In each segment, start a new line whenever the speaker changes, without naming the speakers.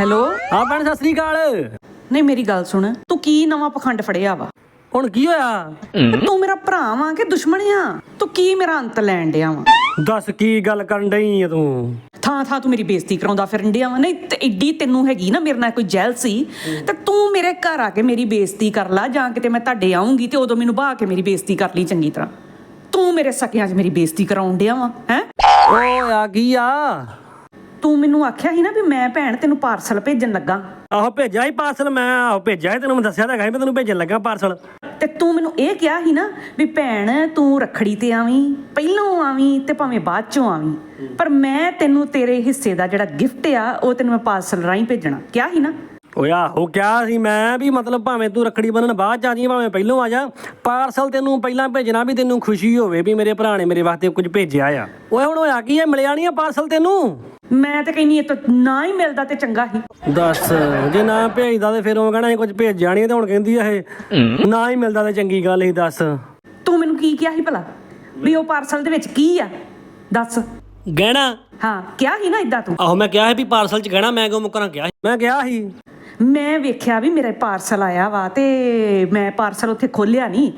Hello?
ਹਾਂ ਭੈਣ ਸਤਿ ਸ੍ਰੀ ਅਕਾਲ।
ਨਹੀਂ ਮੇਰੀ ਗੱਲ ਸੁਣ। ਤੂੰ ਕੀ ਨਵਾਂ ਪਖੰਡ ਫੜਿਆ ਵਾ?
ਹੁਣ ਕੀ ਹੋਇਆ?
ਤੂੰ ਮੇਰਾ ਭਰਾ ਵਾਂ ਕਿ ਦੁਸ਼ਮਣ ਆ? ਤੂੰ ਕੀ ਮੇਰਾ ਅੰਤ ਲੈਣ ਡਿਆ ਵਾ?
ਦੱਸ ਕੀ ਗੱਲ ਕਰਨ ਡਈ ਆ ਤੂੰ?
ਥਾਂ ਥਾਂ ਤੂੰ ਮੇਰੀ ਬੇਇੱਜ਼ਤੀ ਕਰਾਉਂਦਾ ਫਿਰਨ ਡਿਆ ਵਾ। ਨਹੀਂ ਤੇ ਏਡੀ ਤੈਨੂੰ ਹੈਗੀ ਨਾ ਮੇਰੇ ਨਾਲ ਕੋਈ ਜੈਲ ਸੀ ਤੇ ਤੂੰ ਮੇਰੇ ਘਰ ਆ ਕੇ ਮੇਰੀ ਬੇਇੱਜ਼ਤੀ ਕਰ ਲਾ ਜਾਂ ਕਿਤੇ ਮੈਂ ਤੁਹਾਡੇ ਆਉਂਗੀ ਤੇ ਉਦੋਂ ਮੈਨੂੰ ਬਾਹ ਕੇ ਮੇਰੀ ਬੇਇੱਜ਼ਤੀ ਕਰ ਲਈ ਚੰਗੀ ਤਰ੍ਹਾਂ। ਤੂੰ ਮੇਰੇ ਸਕਿਆਂ 'ਚ ਮੇਰੀ ਬੇਇੱਜ਼ਤੀ ਕਰਾਉਣ ਡਿਆ ਵਾ ਹੈ?
ਓ ਆ ਕੀ ਆ?
ਤੂੰ ਮੈਨੂੰ ਆਖਿਆ ਸੀ ਨਾ ਵੀ ਮੈਂ ਭੈਣ ਤੈਨੂੰ ਪਾਰਸਲ ਭੇਜਣ ਲੱਗਾ।
ਆਹੋ ਭੇਜਿਆ ਸੀ ਪਾਰਸਲ ਮੈਂ ਆਹੋ ਭੇਜਿਆ ਸੀ ਤੈਨੂੰ ਮੈਂ ਦੱਸਿਆ ਤਾਂ ਹੈਗਾ ਸੀ ਮੈਂ ਤੈਨੂੰ ਭੇਜਣ ਲੱਗਾ ਪਾਰਸਲ।
ਤੇ ਤੂੰ ਮੈਨੂੰ ਇਹ ਕਿਹਾ ਸੀ ਨਾ ਵੀ ਭੈਣ ਤੂੰ ਰੱਖੜੀ ਤੇ ਆਵੀਂ ਪਹਿਲੋਂ ਆਵੀਂ ਤੇ ਭਾਵੇਂ ਬਾਅਦ ਚੋਂ ਆਵੀਂ। ਪਰ ਮੈਂ ਤੈਨੂੰ ਤੇਰੇ ਹਿੱਸੇ ਦਾ ਜਿਹੜਾ ਗਿਫਟ ਆ ਉਹ ਤੈਨੂੰ ਮੈਂ ਪਾਰਸਲ ਰਾਹੀਂ ਭੇਜਣਾ। ਕਿਹਾ ਸੀ ਨਾ?
ਓਏ ਆਹੋ ਕਿਹਾ ਸੀ ਮੈਂ ਵੀ ਮਤਲਬ ਭਾਵੇਂ ਤੂੰ ਰੱਖੜੀ ਬੰਨਣ ਬਾਅਦ ਚ ਆ ਜੀ ਭਾਵੇਂ ਪਹਿਲੋਂ ਆ ਜਾ। ਪਾਰਸਲ ਤੈਨੂੰ ਪਹਿਲਾਂ ਭੇਜਣਾ ਵੀ ਤੈਨੂੰ ਖੁਸ਼ੀ ਹੋਵੇ ਵੀ ਮੇਰੇ ਭਰਾ ਨੇ ਮੇਰੇ ਵਾਸਤੇ ਕੁਝ ਭੇਜਿਆ ਆ। ਓਏ ਹੁਣ ਹੋਇਆ ਕੀ ਆ? ਮਿਲਿਆ ਨਹੀਂ ਆ ਪਾਰਸਲ ਤੈਨੂੰ?
ਮੈਂ ਤੇ ਕਹਿੰਨੀ ਇਹ ਤਾਂ ਨਾ ਹੀ ਮਿਲਦਾ ਤੇ ਚੰਗਾ ਸੀ
ਦੱਸ ਜੇ ਨਾ ਭੇਜਦਾ ਤੇ ਫਿਰ ਉਹ ਕਹਿਣਾ ਸੀ ਕੁਝ ਭੇਜਿਆ ਨਹੀਂ ਤੇ ਹੁਣ ਕਹਿੰਦੀ ਆ ਇਹ। ਨਾ ਹੀ ਮਿਲਦਾ ਤੇ ਚੰਗੀ ਗੱਲ ਹੀ ਦੱਸ।
ਤੂੰ ਮੈਨੂੰ ਕੀ ਕਿਹਾ ਸੀ ਭਲਾ? ਵੀ ਉਹ ਪਾਰਸਲ ਦੇ ਵਿੱਚ ਕੀ ਆ? ਦੱਸ।
ਗਹਿਣਾ?
ਹਾਂ ਕਿਹਾ ਸੀ ਨਾ ਇਦਾਂ ਤੂੰ।
ਆਹੋ ਮੈਂ ਕਿਹਾ ਸੀ ਵੀ ਪਾਰਸਲ ਚ ਗਹਿਣਾ ਮੈਂ ਕਿਉਂ ਮੁਕਰਾਂ? ਕਿਹਾ ਸੀ। ਮੈਂ ਕਿਹਾ ਸੀ।
ਮੈਂ ਵੇਖਿਆ ਵੀ ਮੇਰਾ ਪਾਰਸਲ ਆਇਆ ਵਾ ਤੇ ਮੈਂ ਪਾਰਸਲ ਉੱਥੇ ਖੋਲਿਆ ਨਹੀਂ।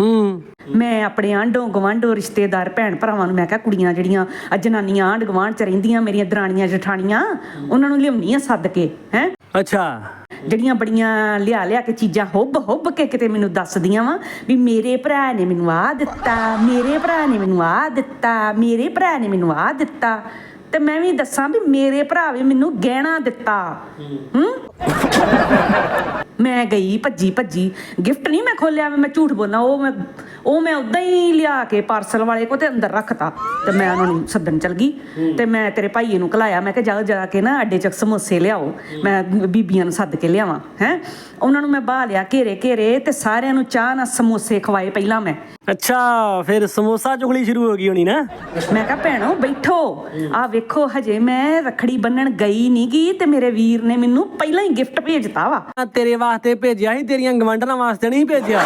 ਹੂੰ।
ਮੈਂ ਆਪਣੇ ਆਂਢੋਂ ਗਵਾਂਢੋਂ ਰਿਸ਼ਤੇਦਾਰ ਭੈਣ ਭਰਾਵਾਂ ਨੂੰ ਮੈਂ ਕਿਹਾ ਕੁੜੀਆਂ ਜਿਹੜੀਆਂ ਆਹ ਜਨਾਨੀਆਂ ਆਂਢ ਗਵਾਂਢ ਚ ਰਹਿੰਦੀਆਂ ਮੇਰੀਆਂ ਦਰਾਣੀਆਂ ਜਠਾਣੀਆਂ ਉਹਨਾਂ ਨੂੰ ਲਿਆਉਣੀਆਂ ਸੱਦ ਕੇ ਹੈ?
ਅੱਛਾ।
ਜਿਹੜੀਆਂ ਬੜੀਆਂ ਲਿਆ ਲਿਆ ਕੇ ਚੀਜ਼ਾਂ ਹੁੱਬ ਹੁੱਬ ਕੇ ਕਿਤੇ ਮੈਨੂੰ ਦੱਸਦੀਆਂ ਵਾ ਵੀ ਮੇਰੇ ਭਰਾ ਨੇ ਮੈਨੂੰ ਆ ਦਿੱਤਾ ਮੇਰੇ ਭਰਾ ਨੇ ਮੈਨੂੰ ਆ ਦਿੱਤਾ ਮੇਰੇ ਭਰਾ ਨੇ ਮੈਨੂੰ ਆ ਦਿੱਤਾ। ਤੇ ਮੈਂ ਵੀ ਦੱਸਾਂ ਵੀ ਮੇਰੇ ਭਰਾ ਵੀ ਮੈਨੂੰ ਗਹਿਣਾ ਦਿੱਤਾ। ਹੂੰ। ਮੈਂ ਗਈ ਭੱਜੀ ਭੱਜੀ ਗਿਫਟ ਨਹੀਂ ਮੈਂ ਖੋਲਿਆ ਮੈਂ ਝੂਠ ਬੋਲਾਂ ਉਹ ਮੈਂ ਉਹ ਮੈਂ ਉਦਾਂ ਹੀ ਲਿਆ ਕੇ ਪਾਰਸਲ ਵਾਲੇ ਕੋ ਤੇ ਅੰਦਰ ਰੱਖਤਾ ਤੇ ਮੈਂ ਉਹਨਾਂ ਨੂੰ ਸੱਦਣ ਚਲ ਗਈ। ਤੇ ਮੈਂ ਤੇਰੇ ਭਾਈਏ ਨੂੰ ਕਲਾਇਆ ਮੈਂ ਕਿਹਾ ਜਾ ਜਾ ਕੇ ਨਾ ਅੱਡੇ ਚ ਸਮੋਸੇ ਲਿਆਓ ਮੈਂ ਬੀਬੀਆਂ ਨੂੰ ਸੱਦ ਕੇ ਲਿਆਵਾਂ ਹੈ? ਉਹਨਾਂ ਨੂੰ ਮੈਂ ਬਾਹ ਲਿਆ ਘੇਰੇ ਘੇਰੇ ਤੇ ਸਾਰਿਆਂ ਨੂੰ ਚਾਹ ਨਾਲ ਸਮੋਸੇ ਖਵਾਏ ਪਹਿਲਾਂ ਮੈਂ।
ਅੱਛਾ ਫਿਰ ਸਮੋਸਾ ਚੁਗਲੀ ਸ਼ੁਰੂ ਹੋ ਗਈ ਹੋਣੀ ਨਾ?
ਮੈਂ ਕਿਹਾ ਭੈਣੋ ਬੈਠੋ। ਆ ਵੇਖੋ ਹਜੇ ਮੈਂ ਰਖੜੀ ਬੰਨਣ ਗਈ ਨੀ ਗੀ ਤੇ ਮੇਰੇ ਵੀਰ ਨੇ ਮੈਨੂੰ ਪਹਿਲਾਂ ਹੀ ਗਿਫਟ ਭੇਜਤਾ ਵਾ।
ਤੇਰੇ ਵਾਸਤੇ ਭੇਜਿਆ ਸੀ ਤੇਰੀਆਂ ਗਵੰਡਰਾਂ ਵਾਸਤੇ ਨਹੀਂ ਭੇਜਿਆ?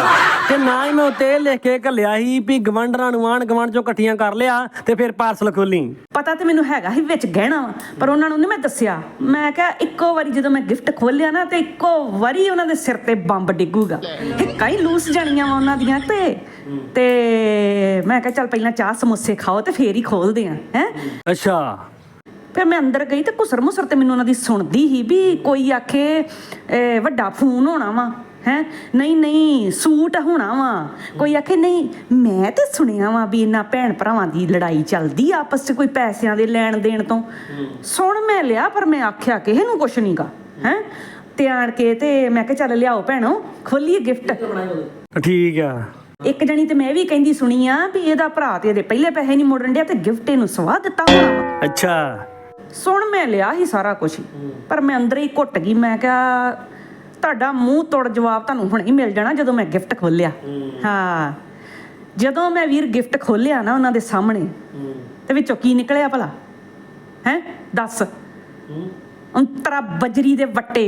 ਤੇ ਨਾ ਹੀ ਮੈਂ ਉੱਤੇ ਲਿਖ ਕੇ ਘੱਲਿਆ ਸੀ ਵੀ ਗਵੰਡਰਾਂ ਨੂੰ ਆਣ ਗਵੰਡ ਚੋਂ ਇਕੱਠੀਆਂ ਕਰ ਲਿਆ ਤੇ ਫਿਰ ਪਾਰਸਲ ਖੋਲੀ।
ਪਤਾ ਤੇ ਮੈਨੂੰ ਹੈਗਾ ਸੀ ਵਿੱਚ ਗਹਿਣਾ ਵਾ ਪਰ ਉਹਨਾਂ ਨੂੰ ਨਹੀਂ ਮੈਂ ਦੱਸਿਆ। ਮੈਂ ਕਿਹਾ ਇੱਕੋ ਵਾਰੀ ਜਦੋਂ ਮੈਂ ਗਿਫਟ ਖੋਲਿਆ ਨਾ ਤੇ ਇੱਕੋ ਵਾਰੀ ਉਹਨਾਂ ਦੇ ਸਿਰ ਤੇ ਬੰਬ ਡਿੱਗੂਗਾ। ਹਿੱਕਾਂ ਹੀ ਲੂਸ ਜਾਣੀਆਂ ਵਾ ਉਹਨਾਂ ਦੀਆਂ ਤੇ ਤੇ ਮੈਂ ਕਿਹਾ ਚੱਲ ਪਹਿਲਾਂ ਚਾਹ ਸਮੋਸੇ ਖਾਓ ਤੇ ਫੇਰ ਹੀ ਖੋਲਦੇ ਆ ਹੈ?
ਅੱਛਾ।
ਫਿਰ ਮੈਂ ਅੰਦਰ ਗਈ ਤੇ ਕੁਸਰ ਮੁਸਰ ਤੇ ਮੈਨੂੰ ਉਹਨਾਂ ਦੀ ਸੁਣਦੀ ਹੀ ਵੀ ਕੋਈ ਆਖੇ ਇਹ ਵੱਡਾ ਫੋਨ ਹੋਣਾ ਵਾ। ਹੈ? ਨਹੀਂ ਨਹੀਂ ਸੂਟ ਹੋਣਾ ਵਾ। ਕੋਈ ਆਖੇ ਨਹੀਂ ਮੈਂ ਤੇ ਸੁਣਿਆ ਵਾ ਵੀ ਇਹਨਾਂ ਭੈਣ ਭਰਾਵਾਂ ਦੀ ਲੜਾਈ ਚੱਲਦੀ ਆ ਆਪਸ 'ਚ ਕੋਈ ਪੈਸਿਆਂ ਦੇ ਲੈਣ ਦੇਣ ਤੋਂ। ਸੁਣ ਮੈਂ ਲਿਆ ਪਰ ਮੈਂ ਆਖਿਆ ਕਿਸੇ ਨੂੰ ਕੁਛ ਨਹੀਂਗਾ ਹੈ? ਤੇ ਆਣ ਕੇ ਤੇ ਮੈਂ ਕਿਹਾ ਚੱਲ ਲਿਆਓ ਭੈਣੋ ਖੋਲੀਏ ਗਿਫਟ
ਠੀਕ ਆ।
ਇੱਕ ਜਣੀ ਤੇ ਮੈਂ ਵੀ ਕਹਿੰਦੀ ਸੁਣੀ ਆ ਵੀ ਇਹਦਾ ਭਰਾ ਤੇ ਇਹਦੇ ਪਹਿਲੇ ਪੈਸੇ ਨਹੀਂ ਮੋੜਨ ਡਿਆ ਤੇ ਗਿਫਟ ਇਹਨੂੰ ਸਵਾਹ ਦਿੱਤਾ ਹੋਣਾ ਵਾ।
ਅੱਛਾ।
ਸੁਣ ਮੈਂ ਲਿਆ ਹੀ ਸਾਰਾ ਕੁਝ ਪਰ ਮੈਂ ਅੰਦਰ ਹੀ ਘੁੱਟ ਗਈ ਮੈਂ ਕਿਹਾ ਤੁਹਾਡਾ ਮੂੰਹ ਤੋੜ ਜਵਾਬ ਤੁਹਾਨੂੰ ਹੁਣੇ ਹੀ ਮਿਲ ਜਾਣਾ ਜਦੋਂ ਮੈਂ ਗਿਫਟ ਖੋਲਿਆ ਹਾਂ। ਜਦੋਂ ਮੈਂ ਵੀਰ ਗਿਫਟ ਖੋਲਿਆ ਨਾ ਉਹਨਾਂ ਦੇ ਸਾਹਮਣੇ ਤੇ ਵਿੱਚੋਂ ਕੀ ਨਿਕਲਿਆ ਭਲਾ? ਹੈ? ਦੱਸ। ਅੰਤਰਾ ਬਜਰੀ ਦੇ ਵੱਟੇ।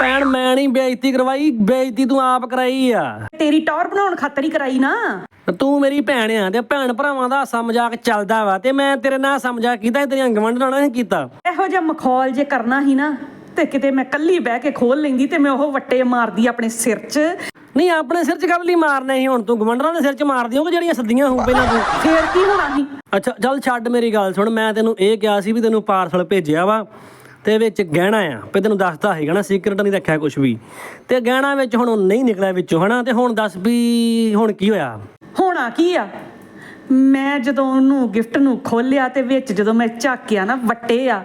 ਭੈਣ ਮੈਂ ਨਹੀਂ ਬੇਇੱਜ਼ਤੀ ਕਰਵਾਈ ਬੇਇੱਜ਼ਤੀ ਤੂੰ ਆਪ ਕਰਾਈ ਆ।
ਤੇਰੀ ਟੌਰ ਬਣਾਉਣ ਖਾਤਰ ਹੀ ਕਰਾਈ ਨਾ।
ਤੂੰ ਮੇਰੀ ਭੈਣ ਆ ਤੇ ਭੈਣ ਭਰਾਵਾਂ ਦਾ ਹਾਸਾ ਮਜ਼ਾਕ ਚੱਲਦਾ ਵਾ ਤੇ ਮੈਂ ਤੇਰੇ ਨਾਲ ਮਜ਼ਾਕ ਕੀਤਾ ਤੇਰੀਆਂ ਗਵੰਡਰਾਂ ਨਾਲ ਨਹੀਂ ਕੀਤਾ।
ਇਹੋ ਜਿਹਾ ਮਖੌਲ ਜੇ ਕਰਨਾ ਹੀ ਨਾ ਤੇ ਕਿਤੇ ਮੈਂ ਕੱਲੀ ਬਹਿ ਕੇ ਖੋਲ ਲੈਂਦੀ ਤੇ ਮੈਂ ਉਹ ਵੱਟੇ ਮਾਰਦੀ ਆਪਣੇ ਸਿਰ 'ਚ।
ਨਹੀਂ ਆਪਣੇ ਸਿਰ 'ਚ ਕਦ ਲਈ ਮਾਰਨੇ ਸੀ ਹੁਣ ਤੂੰ ਗਵੰਡਰਾਂ ਦੇ ਸਿਰ 'ਚ ਮਾਰ ਦਿਓਗੇ ਜਿਹੜੀਆਂ ਸੱਦੀਆਂ ਹੋਊ ਪਹਿਲਾਂ ਤੂੰ?
ਫੇਰ ਕੀ ਹੋਣਾ ਸੀ?
ਅੱਛਾ ਚੱਲ ਛੱਡ ਮੇਰੀ ਗੱਲ ਸੁਣ ਮੈਂ ਤੈਨੂੰ ਇਹ ਕਿਹਾ ਸੀ ਵੀ ਤੈਨੂੰ ਪਾਰਸਲ ਭੇਜਿਆ ਵਾ ਤੇ ਵਿੱਚ ਗਹਿਣਾ ਆ ਵੀ ਤੈਨੂੰ ਦੱਸਦਾ ਹੈਗਾ ਨਾ ਸੀਕ੍ਰੇਟ ਨਹੀਂ ਰੱਖਿਆ ਕੁਝ ਵੀ। ਤੇ ਗਹਿਣਾ ਵਿੱਚ ਹੁਣ ਨਹੀਂ ਨਿਕਲਿਆ ਵਿੱਚੋਂ ਹਨਾ? ਤੇ ਹੁਣ ਦੱਸ ਵੀ ਹੁਣ ਕੀ ਹੋਇਆ?
ਹੋਣਾ ਕੀ ਆ? ਮੈਂ ਜਦੋਂ ਉਹਨੂੰ ਗਿਫਟ ਨੂੰ ਖੋਲਿਆ ਤੇ ਵਿੱਚ ਜਦੋਂ ਮੈਂ ਝਾਕਿਆ ਨਾ ਵੱਟੇ ਆ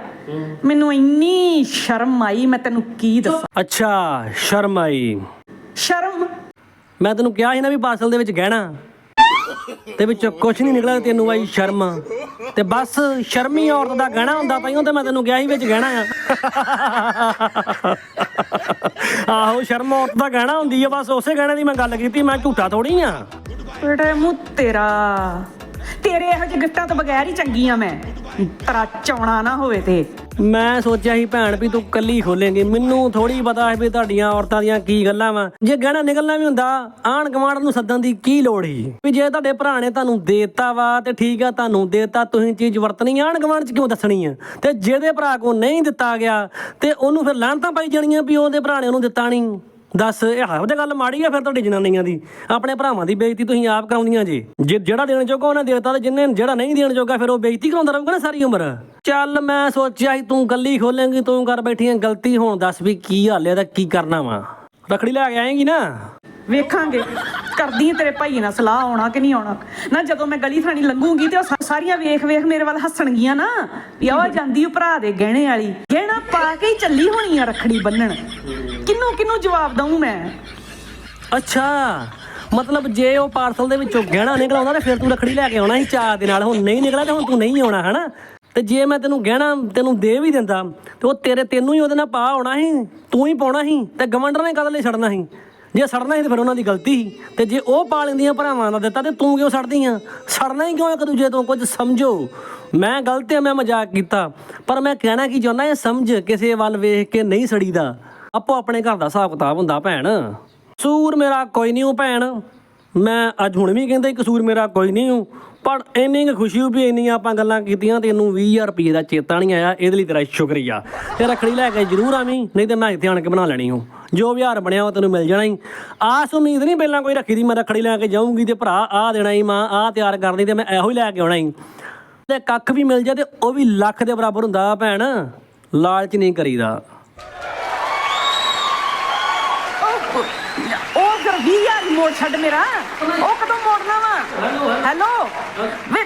ਮੈਨੂੰ ਇੰਨੀ ਸ਼ਰਮ ਆਈ ਮੈਂ ਤੈਨੂੰ ਕੀ ਦੱਸਾਂ?
ਅੱਛਾ ਸ਼ਰਮ ਆਈ।
ਸ਼ਰਮ?
ਮੈਂ ਤੈਨੂੰ ਕਿਹਾ ਸੀ ਨਾ ਵੀ ਪਾਰਸਲ ਦੇ ਵਿੱਚ ਗਹਿਣਾ। ਤੇ ਵਿੱਚੋਂ ਕੁਝ ਨਹੀਂ ਨਿਕਲਿਆ ਤੈਨੂੰ ਆਈ ਸ਼ਰਮ। ਤੇ ਬਸ ਸ਼ਰਮੀ ਔਰਤ ਦਾ ਗਹਿਣਾ ਹੁੰਦਾ ਤਾਈਓ ਤੇ ਮੈਂ ਤੈਨੂੰ ਕਿਹਾ ਸੀ ਵਿੱਚ ਗਹਿਣਾ ਆ। ਆਹੋ ਸ਼ਰਮ ਔਰਤ ਦਾ ਗਹਿਣਾ ਹੁੰਦੀ ਆ ਬਸ ਉਸੇ ਗਹਿਣੇ ਦੀ ਮੈਂ ਗੱਲ ਕੀਤੀ ਮੈਂ ਝੂਠਾ ਥੋੜੀ ਆ।
ਬੇਟੇ ਮੂੰਹ ਤੇਰਾ। ਤੇਰੇ ਇਹੋ ਜਿਹੇ ਗਿਫਟਾਂ ਤੋਂ ਬਗੈਰ ਹੀ ਚੰਗੀ ਆ ਮੈਂ। ਤਰਾ ਚੌਣਾ ਨਾ ਹੋਵੇ ਤੇ।
ਮੈਂ ਸੋਚਿਆ ਸੀ ਭੈਣ ਵੀ ਤੂੰ ਕੱਲੀ ਖੋਲੇਂਗੀ। ਮੈਨੂੰ ਥੋੜੀ ਪਤਾ ਹੈ ਵੀ ਤੁਹਾਡੀਆਂ ਔਰਤਾਂ ਦੀਆਂ ਕੀ ਗੱਲਾਂ ਵਾ। ਜੇ ਗਹਿਣਾ ਨਿਕਲਣਾ ਵੀ ਹੁੰਦਾ ਆਣ ਗਵਾਂਡ ਨੂੰ ਸੱਦਣ ਦੀ ਕੀ ਲੋੜ ਸੀ? ਵੀ ਜੇ ਤੁਹਾਡੇ ਭਰਾ ਨੇ ਤੁਹਾਨੂੰ ਦੇਤਾ ਵਾ ਤੇ ਠੀਕ ਆ, ਤੁਹਾਨੂੰ ਦੇਤਾ, ਤੁਸੀਂ ਚੀਜ਼ ਵਰਤਣੀ ਆਣ ਗਵਾਂਡ ਚ ਕਿਉਂ ਦੱਸਣੀ ਆ? ਤੇ ਜਿਹਦੇ ਭਰਾ ਕੋ ਨਹੀਂ ਦਿੱਤਾ ਗਿਆ, ਤੇ ਉਹਨੂੰ ਫਿਰ ਲਾਂਤਾਂ ਪਾਈ ਜਾਣੀਆਂ ਵੀ ਉਹਦੇ ਭਰਾ ਨੇ ਉਹਨੂੰ ਦਿੱਤਾ ਨਹੀਂ ਦੱਸ, ਇਹ ਇਹੋ ਜਿਹੀ ਗੱਲ ਮਾੜੀ ਆ ਫਿਰ ਤੁਹਾਡੀ ਜਨਾਨੀਆਂ ਦੀ? ਆਪਣੇ ਭਰਾਵਾਂ ਦੀ ਬੇਇੱਜ਼ਤੀ ਤੁਸੀਂ ਆਪ ਕਰਾਉਂਦੀਆਂ ਜੀ। ਜੇ ਜਿਹੜਾ ਦੇਣ ਜੋਗਾ ਉਹਨੇ ਦੇਤਾ ਤੇ ਜਿੰਨੇ, ਜਿਹੜਾ ਨਹੀਂ ਦੇਣ ਜੋਗਾ ਫਿਰ ਉਹ ਬੇਇੱਜ਼ਤੀ ਕਰਾਉਂਦਾ ਰਹੂਗਾ ਨਾ ਸਾਰੀ ਉਮਰ। ਚੱਲ ਮੈਂ ਸੋਚਿਆ ਸੀ ਤੂੰ ਗੱਲੀ ਖੋਲੇਂਗੀ, ਤੂੰ ਕਰ ਬੈਠੀ ਆਂ ਗਲਤੀ ਹੁਣ, ਦੱਸ ਵੀ ਕੀ ਹਾਲ ਹੈ ਦਾ ਕੀ ਕਰਨਾ ਵਾ। ਰਖੜੀ ਲੈ ਕੇ ਆਏਂਗੀ ਨਾ?
ਵੇਖਾਂਗੇ। ਕਰਦੀ ਤੇਰੇ ਭਾਈ ਨਾਲ ਸਲਾਹ, ਆਉਣਾ ਕਿ ਨਹੀਂ ਆਉਣਾ? ਨਾ ਜਦੋਂ ਮੈਂ ਗਲੀ ਥਾਣੀ ਲੰਘੂਗੀ ਤੇ ਉਹ ਸਾਰੀਆਂ ਵੇਖ ਵੇਖ ਮੇਰੇ ਵੱਲ ਹੱਸਣਗੀਆਂ ਨਾ, ਵੀ ਆਹ ਜਾਂਦੀ ਉਹ ਭਰਾ ਦੇ ਗਹਿਣੇ ਵਾਲੀ। ਗਹਿਣਾ ਪਾ ਕੇ ਹੀ ਚੱਲੀ ਹੋਣੀ ਆ ਰੱਖੜੀ ਬੰਨਣ। ਕਿੰਨੂੰ ਕਿੰਨੂੰ ਜਵਾਬ ਦਊਂ ਮੈਂ?
ਅੱਛਾ, ਮਤਲਬ ਜੇ ਉਹ ਪਾਰਸਲ ਦੇ ਵਿੱਚੋਂ ਗਹਿਣਾ ਨਿਕਲ ਆਉਂਦਾ ਤਾਂ ਫਿਰ ਤੂੰ ਰਖੜੀ ਲੈ ਕੇ ਆਉਣਾ ਸੀ ਚਾਹ ਦੇ ਨਾਲ। ਹੁਣ ਨਹੀਂ ਨਿਕਲਿਆ ਤਾਂ ਹੁਣ ਤੂੰ ਨਹੀਂ ਆਉਣਾ, ਹਨਾ? ਤੇ ਜੇ ਮੈਂ ਤੈਨੂੰ ਗਹਿਣਾ ਤੈਨੂੰ ਦੇ ਵੀ ਦਿੰਦਾ, ਤੇ ਉਹ ਤੇਰੇ ਤੈਨੂੰ ਹੀ ਉਹਦੇ ਨਾਲ ਪਾ ਆਉਣਾ ਸੀ, ਤੂੰ ਹੀ ਪਾਉਣਾ ਸੀ, ਤੇ ਗਵੰਡਰ ਨੇ ਕਦੇ ਲਈ ਛੱਡਣਾ ਸੀ? ਜੇ ਸੜਨਾ ਸੀ ਤੇ ਫਿਰ ਉਹਨਾਂ ਦੀ ਗਲਤੀ ਸੀ। ਤੇ ਜੇ ਉਹ ਪਾ ਲੈਂਦੀਆਂ ਭਰਾਵਾਂ ਦਾ ਦਿੱਤਾ ਤੇ ਤੂੰ ਕਿਉਂ ਸੜਦੀ ਆ ਸੜਨਾ ਹੀ ਕਿਉਂ ਇੱਕ ਦੂਜੇ ਤੋਂ? ਕੁਝ ਸਮਝੋ। ਮੈਂ ਗਲਤ ਆ, ਮੈਂ ਮਜ਼ਾਕ ਕੀਤਾ, ਪਰ ਮੈਂ ਕਹਿਣਾ ਕੀ ਚਾਹੁੰਦਾ ਇਹ ਸਮਝ ਕਿਸੇ ਵੱਲ ਵੇਖ ਕੇ ਨਹੀਂ ਸੜੀਦਾ। ਆਪੋ ਆਪਣੇ ਘਰ ਦਾ ਹਿਸਾਬ ਕਿਤਾਬ ਹੁੰਦਾ ਭੈਣ। ਕਸੂਰ ਮੇਰਾ ਕੋਈ ਨਹੀਂ ਹੂੰ ਭੈਣ। ਮੈਂ ਅੱਜ ਹੁਣ ਵੀ ਕਹਿੰਦਾ ਕਸੂਰ ਮੇਰਾ ਕੋਈ ਨਹੀਂ ਹੂੰ ਪਰ ਇੰਨੀ ਕੁ ਖੁਸ਼ੀ ਹੋ ਵੀ ਇੰਨੀਆਂ ਆਪਾਂ ਗੱਲਾਂ ਕੀਤੀਆਂ ਤੈਨੂੰ 20000 ਰੁਪਏ ਦਾ ਚੇਤਾ ਨਹੀਂ ਆਇਆ। ਇਹਦੇ ਲਈ ਤੇਰਾ ਸ਼ੁਕਰੀਆ। ਤੇ ਰੱਖੜੀ ਲੈ ਕੇ ਜ਼ਰੂਰ ਆਵੀਂ, ਨਹੀਂ ਤੇ ਮੈਂ ਇੱਥੇ ਆਣ ਕੇ ਬਣਾ ਲੈਣੀ ਹੂੰ ਜੋ ਵਿਹਾਰ ਬਣਿਆ ਉਹ ਤੈਨੂੰ ਮਿਲ ਜਾਣਾ ਹੀ ਆਸ ਉਮੀਦ ਨਹੀਂ ਪਹਿਲਾਂ ਕੋਈ ਰੱਖੀ ਦੀ ਮੈਂ ਰੱਖੜੀ ਲੈ ਕੇ ਜਾਊਂਗੀ ਤੇ ਭਰਾ ਆ ਦੇਣਾ ਹੀ ਮਾਂ, ਆ ਤਿਆਰ ਕਰਨੀ ਤੇ ਮੈਂ ਇਹੋ ਹੀ ਲੈ ਕੇ ਆਉਣਾ ਹੀ ਤੇ ਕੱਖ ਵੀ ਮਿਲ ਜਾ ਤੇ ਉਹ ਵੀ ਲੱਖ ਦੇ ਬਰਾਬਰ ਹੁੰਦਾ ਭੈਣ। ਲਾਲਚ ਨਹੀਂ ਕਰੀਦਾ
ਉਹ ਉਹ ਫਿਰ 20000 ਹੀ ਮੋੜ ਛੱਡ ਮੇਰਾ। ਉਹ ਕਦੋਂ ਮੋੜਨਾ ਵਾ? ਹੈਲੋ ਵੇ